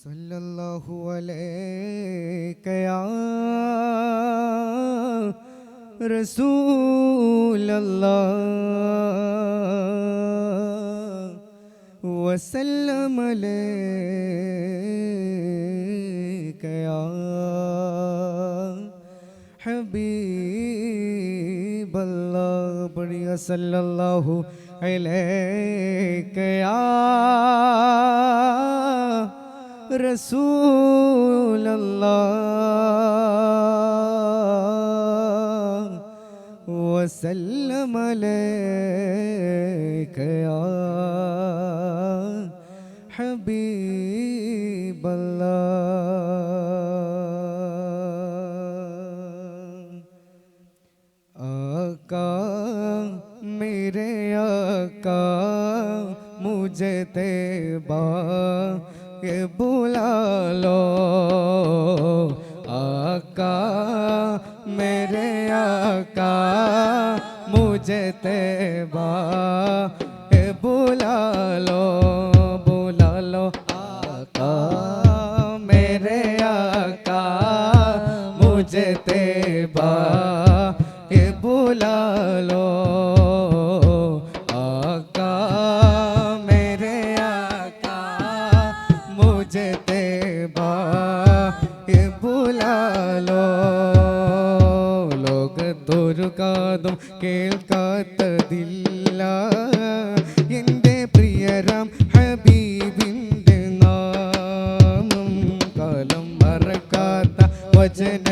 صلى الله عليك يا رسول الله. وسلم عليك يا حبيب الله. بريا صلى الله عليك يا رسول الله. وسلم عليك يا حبيب যেতে বাকে বুলালো ലോകത്തൊരു കാതും കേൾക്കാത്തതില്ല എന്റെ പ്രിയരാം ഹബീബിന്റെ നാമം കാലം മറക്കാത്ത വചന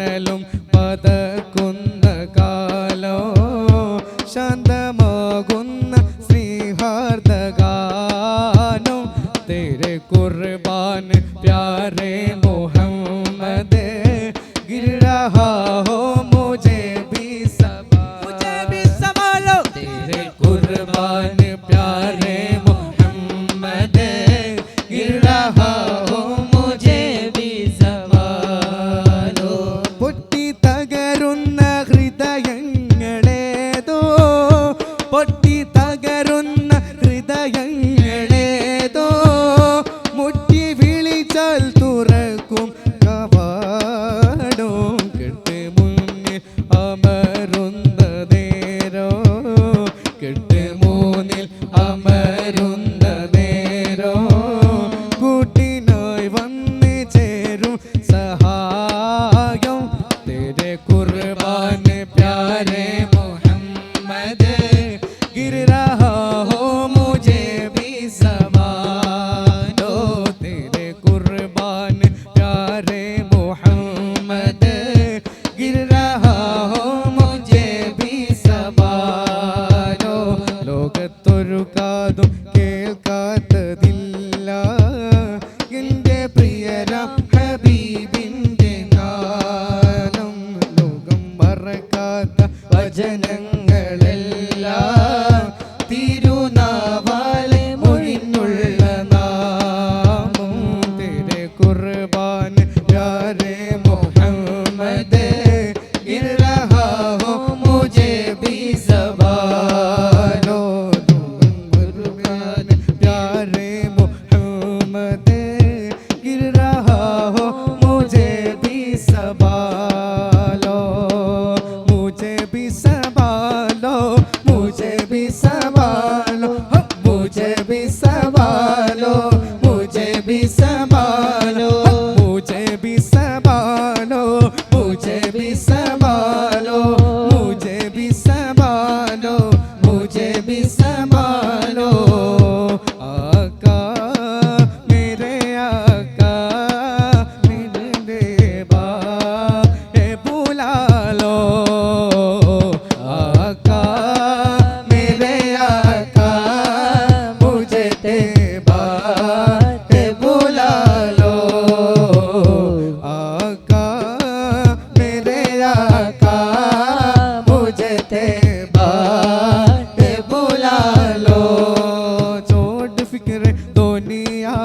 மணலும் പൊട്ടി തകരുന്ന ഹൃദയങ്ങളേതോ മുറ്റി വിളിച്ചാൽ തുറക്കും കവാടോ കെട്ട് മുന്നിൽ അമരുന്നതേരോ കെട്ട് മൂന്നിൽ അമർ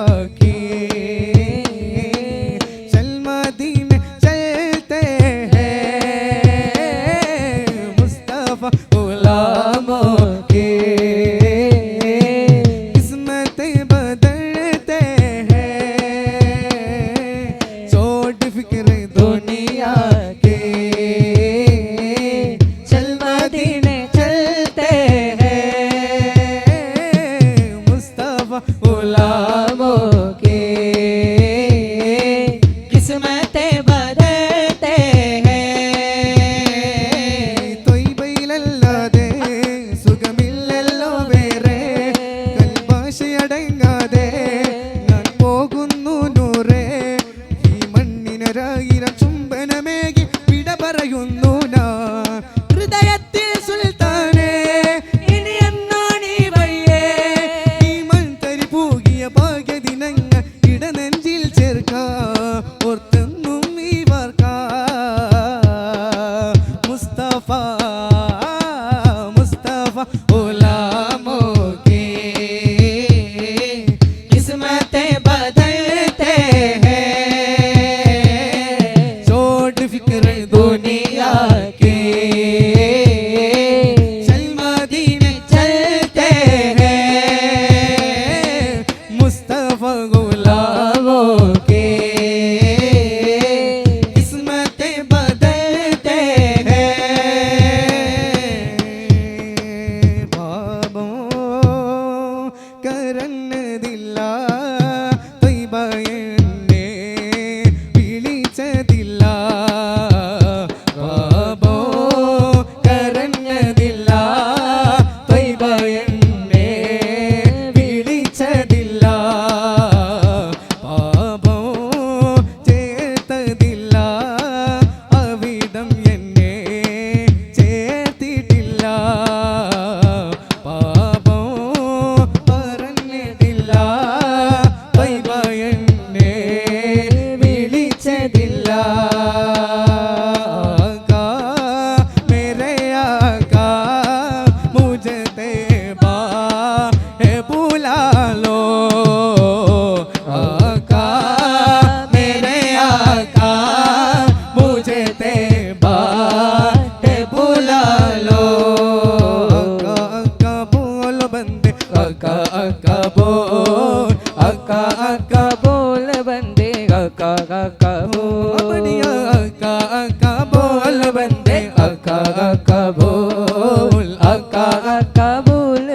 তাকিয়ে ওলা Yeah.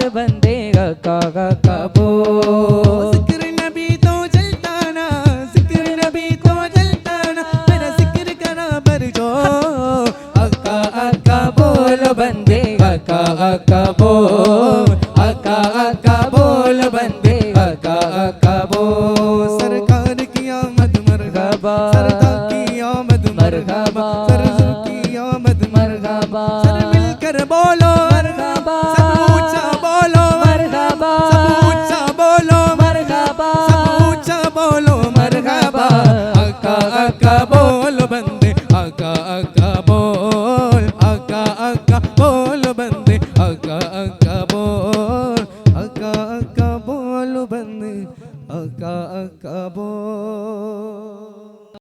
हर बंदे का का कबो जिक्र नबी तो जलता ना जिक्र नबी तो जलता ना मेरा जिक्र करा पर जो अक्का अक्का बोलो बंदे का का अक्का बोल